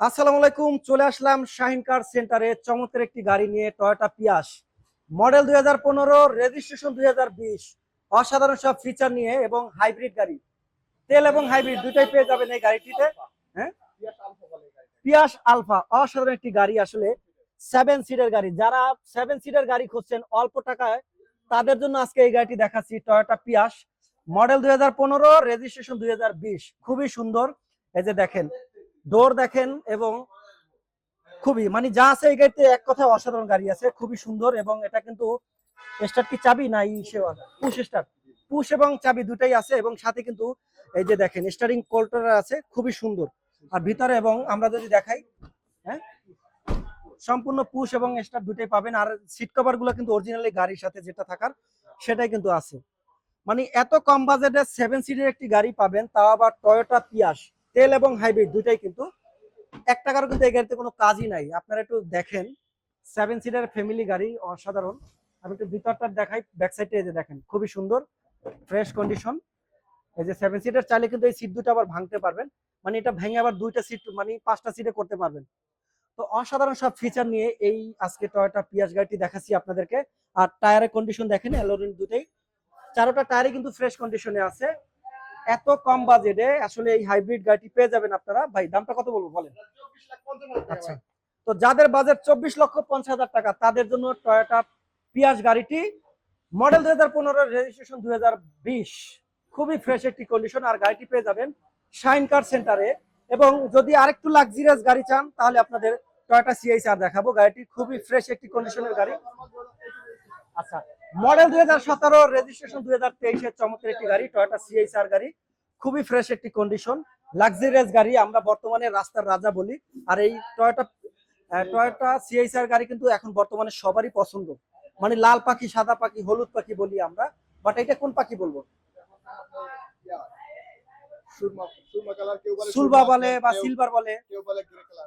আসসালামু আলাইকুম, চলে আসলাম শাহিন কার সেন্টারে। চমৎকার একটি গাড়ি নিয়ে টয়োটা পিয়াস। মডেল দুই হাজার পনেরো, রেজিস্ট্রেশন দুই হাজার বিশ। অসাধারণ সব ফিচার নিয়ে এবং হাইব্রিড গাড়ি। তেল এবং হাইব্রিড দুটাই পেয়ে যাবেন এই গাড়িটিতে। হ্যাঁ? পিয়াস আলফা, অসাধারণ একটি গাড়ি আসলে। সেভেন সিটের গাড়ি। যারা সেভেন সিটের গাড়ি খুঁজছেন, অল্প টাকায়, তাদের জন্য আজকে এই গাড়িটি দেখাচ্ছি, টয়োটা পিয়াস। মডেল দুই হাজার পনেরো, রেজিস্ট্রেশন দুই হাজার বিশ। খুবই সুন্দর। এই যে দেখেন ডোর দেখেন এবং খুবই মানে যা আছে এই গাড়িতে এক কথা অসাধারণ গাড়ি আছে, খুবই সুন্দর এবং এটা কিন্তু স্টার্ট কি চাবি? না পুশ স্টার্ট। পুশ এবং চাবি দুটাই আছে এবং সাথে কিন্তু এই যে দেখেন স্টারিং কোল্টার আছে, খুবই সুন্দর। আর ভিতরে এবং আমরা যদি দেখাই হ্যাঁ? সম্পূর্ণ পুশ এবং স্টার দুটাই পাবেন। আর সিট কভারগুলো কিন্তু অরিজিনালি গাড়ির সাথে যেটা থাকার, সেটাই কিন্তু আছে। মানে এত কম বাজেটে সেভেন সিটের একটি গাড়ি পাবেন, তাও আবার টয়োটা পিয়াস তেল এবং হাইব্রিড দুটাই কিন্তু, এক টাকারও কিন্তু এই গাড়িতে কোনো কাজই নাই। আপনারা একটু দেখেন সেভেন সিটার ফ্যামিলি গাড়ি, অসাধারণ। আমি একটু ভিতরটা দেখাই ব্যাক সাইডে এই যে দেখেন, খুবই সুন্দর ফ্রেশ কন্ডিশন এই যে সেভেন সিটার চাইলে কিন্তু এই সিট দুটো আবার ভাঙতে পারবেন। মানে এটা ভেঙে আবার দুইটা সিট মানে পাঁচটা সিটে করতে পারবেন। তো অসাধারণ সব ফিচার নিয়ে এই আজকে টয়টা পিয়াস গাড়িটি দেখাচ্ছি আপনাদেরকে। আর টায়ারের কন্ডিশন দেখেন অ্যালোরিন দুটোই। চারোটা টায়ারই কিন্তু ফ্রেশ কন্ডিশনে আছে। এত কম বাজেটে আসলে এই হাইব্রিড গাড়িটি পেয়ে যাবেন আপনারা। ভাই দামটা কত বলব বলেন? আচ্ছা। তো যাদের বাজেট চব্বিশ লক্ষ পঞ্চাশ হাজার টাকা তাদের জন্য টয়োটা পিয়াস গাড়িটি মডেল দুই হাজার পনেরো রেজিস্ট্রেশন দুই হাজার বিশ। খুবই ফ্রেশ একটি কন্ডিশন আর গাড়িটি পেয়ে যাবেন শাইন কার সেন্টারে এবং যদি আরেকটু লাক্সারিয়াস গাড়ি চান তাহলে আপনাদের টয়োটা সিআইসি আর দেখাবো। গাড়িটি খুবই ফ্রেশ একটি কন্ডিশনের গাড়ি। আচ্ছা মডেল দুই হাজার সতেরো রেজিস্ট্রেশন দুই হাজার তেইশের চমৎকার একটি গাড়ি টয়োটা সিএইচআর আর গাড়ি। খুবই ফ্রেশ একটি কন্ডিশন লাক্সারিয়াস গাড়ি, আমরা বর্তমানে রাস্তার রাজা বলি। আর এই টয়োটা টয়োটা সিএইচআর আর গাড়ি কিন্তু এখন বর্তমানে সবারই পছন্দ। মানে লাল পাখি, সাদা পাখি, হলুদ পাখি বলি আমরা বাট এটা কোন পাখি বলব? সুলবা বলে বা সিলভার বলে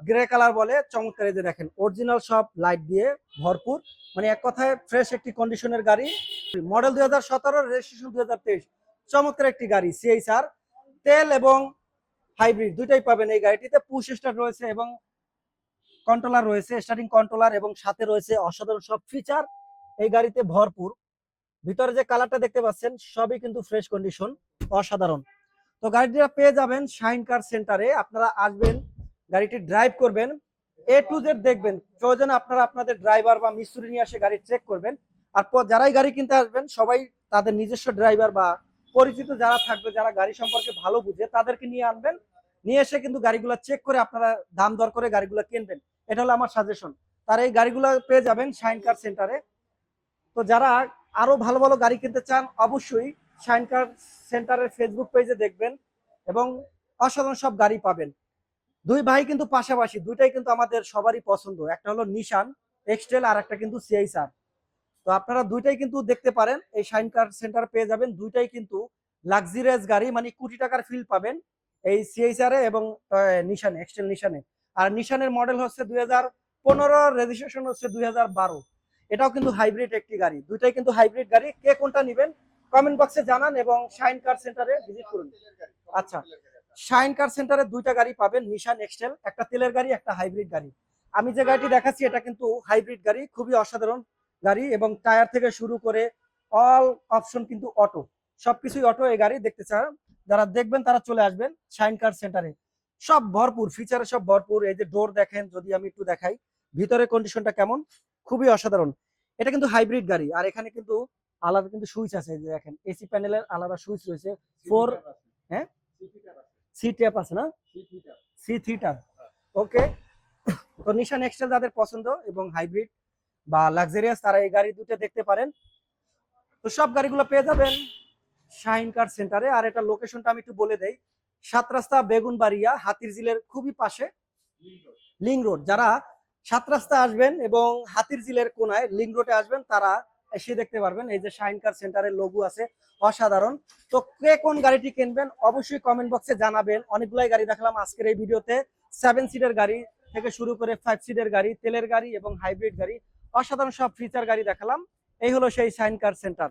গ্রে কালার বলে চমৎকার এই যে দেখেন অরিজিনাল সব লাইট দিয়ে ভরপুর। মানে এক কথায় ফ্রেশ একটি কন্ডিশনের গাড়ি। মডেল দুই হাজার সতেরো রেজিস্ট্রেশন দুই হাজার তেইশ। চমৎকার একটি গাড়ি সিএইচআর তেল এবং হাইব্রিড দুইটাই পাবেন এই গাড়িটিতে। পুশ স্টার রয়েছে এবং কন্ট্রোলার রয়েছে স্টার্টিং কন্ট্রোলার এবং সাথে রয়েছে অসাধারণ সব ফিচার এই গাড়িতে ভরপুর। ভিতরে যে কালারটা দেখতে পাচ্ছেন সবই কিন্তু ফ্রেশ কন্ডিশন অসাধারণ। তো গাড়িটা পেয়ে যাবেন শাইন কার সেন্টারে। আপনারা আসবেন, গাড়িটি ড্রাইভ করবেন এ টু জেড দেখবেন। প্রয়োজন আপনারা আপনাদের ড্রাইভার বা মিস্ত্রি নিয়ে এসে গাড়ি চেক করবেন। আর যারাই গাড়ি কিনতে আসবেন, সবাই তাদের নিজস্ব ড্রাইভার বা পরিচিত যারা থাকবে, যারা গাড়ি সম্পর্কে ভালো বুঝে, তাদেরকে নিয়ে আনবেন। নিয়ে এসে কিন্তু গাড়িগুলো চেক করে আপনারা দাম দর করে গাড়িগুলো কিনবেন। এটা হলো আমার সাজেশন তার এই গাড়িগুলো পেয়ে যাবেন শাইন কার সেন্টারে। তো যারা আরও ভালো ভালো গাড়ি কিনতে চান, অবশ্যই শাইন কার সেন্টারের ফেসবুক পেজে দেখবেন এবং অসাধারণ সব গাড়ি পাবেন। দুই ভাই কিন্তু পাশাপাশি, দুইটাই কিন্তু আমাদের সবারই পছন্দ। একটা হলো নিশান এক্সটেল আর একটা কিন্তু সিআইসার তো আপনারা দুইটাই কিন্তু দেখতে পারেন, এই শাইন কার সেন্টার পেয়ে যাবেন। দুইটাই কিন্তু লাক্সারিয়াস গাড়ি মানে কোটি টাকার ফিল পাবেন এই সিআইসারে এবং নিশানে এক্সটেল নিশানে আর নিশানের মডেল হচ্ছে দুই হাজার পনেরো রেজিস্ট্রেশন হচ্ছে দুই হাজার বারো। এটাও কিন্তু হাইব্রিড একটি গাড়ি। দুইটাই কিন্তু হাইব্রিড গাড়ি। কে কোনটা নেবেন? কমেন্ট বক্সে জানান এবং শাইন কার সেন্টারে ভিজিট করুন। আচ্ছা শাইন কার সেন্টারে দুইটা গাড়ি পাবেন নিশান এক্সটেল একটা তেলের গাড়ি, একটা হাইব্রিড গাড়ি। আমি যে গাড়িটি দেখাচ্ছি, এটা কিন্তু হাইব্রিড গাড়ি, খুবই অসাধারণ গাড়ি এবং টায়ার থেকে শুরু করে অল অপশন কিন্তু অটো সবকিছুই অটো এই গাড়ি, দেখতে চান, যারা দেখবেন তারা চলে আসবেন শাইন কার সেন্টারে সব ভরপুর ফিচারে সব ভরপুর, এই যে ডোর দেখেন, যদি আমি একটু দেখাই ভিতরে কন্ডিশনটা কেমন? খুবই অসাধারণ। এটা কিন্তু হাইব্রিড গাড়ি, আর এখানে কিন্তু আলাদা কিন্তু সুইচ আছে যে দেখেন এসি প্যানেলের আলাদা সুইচ রয়েছে ফোর হ্যাঁ? সি ট্যাপ আছে না? সি থ্রিটার ওকে। তো নিশান এক্সটেল যাদের পছন্দ এবং হাইব্রিড বা লাক্সারিয়াস তারা এই গাড়ি দুটো দেখতে পারেন। তো সব গাড়িগুলো পেয়ে যাবেন শাহিন কার সেন্টারে। আর এটা লোকেশনটা আমি একটু বলে দেই। সাত রাস্তা বেগুনবাড়িয়া হাতির জিলের খুবই পাশে লিং রোড। যারা সাত রাস্তা আসবেন এবং হাতির জিলের কোনায় লিং রোডে আসবেন তারা এসে দেখতে পারবেন, এই যে শাইন কার সেন্টারের লোগো আছে, অসাধারণ। তো কে কোন গাড়িটি কিনবেন অবশ্যই কমেন্ট বক্সে জানাবেন। অনেকগুলাই গাড়ি দেখালাম আজকের এই ভিডিওতে। সেভেন সিটের গাড়ি থেকে শুরু করে ফাইভ সিটের গাড়ি, তেলের গাড়ি এবং হাইব্রিড গাড়ি, অসাধারণ সব ফিচার গাড়ি দেখালাম। এই হলো সেই শাইন কার সেন্টার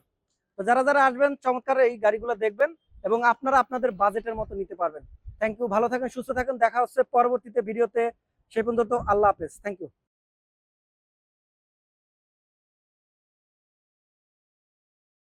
তো যারা যারা আসবেন, চমৎকার এই গাড়িগুলো দেখবেন এবং আপনারা আপনাদের বাজেটের মতো নিতে পারবেন। থ্যাংক ইউ ভালো থাকেন, সুস্থ থাকেন, দেখা হচ্ছে পরবর্তীতে ভিডিওতে। সে পর্যন্ত আল্লাহ হাফেজ। Thank you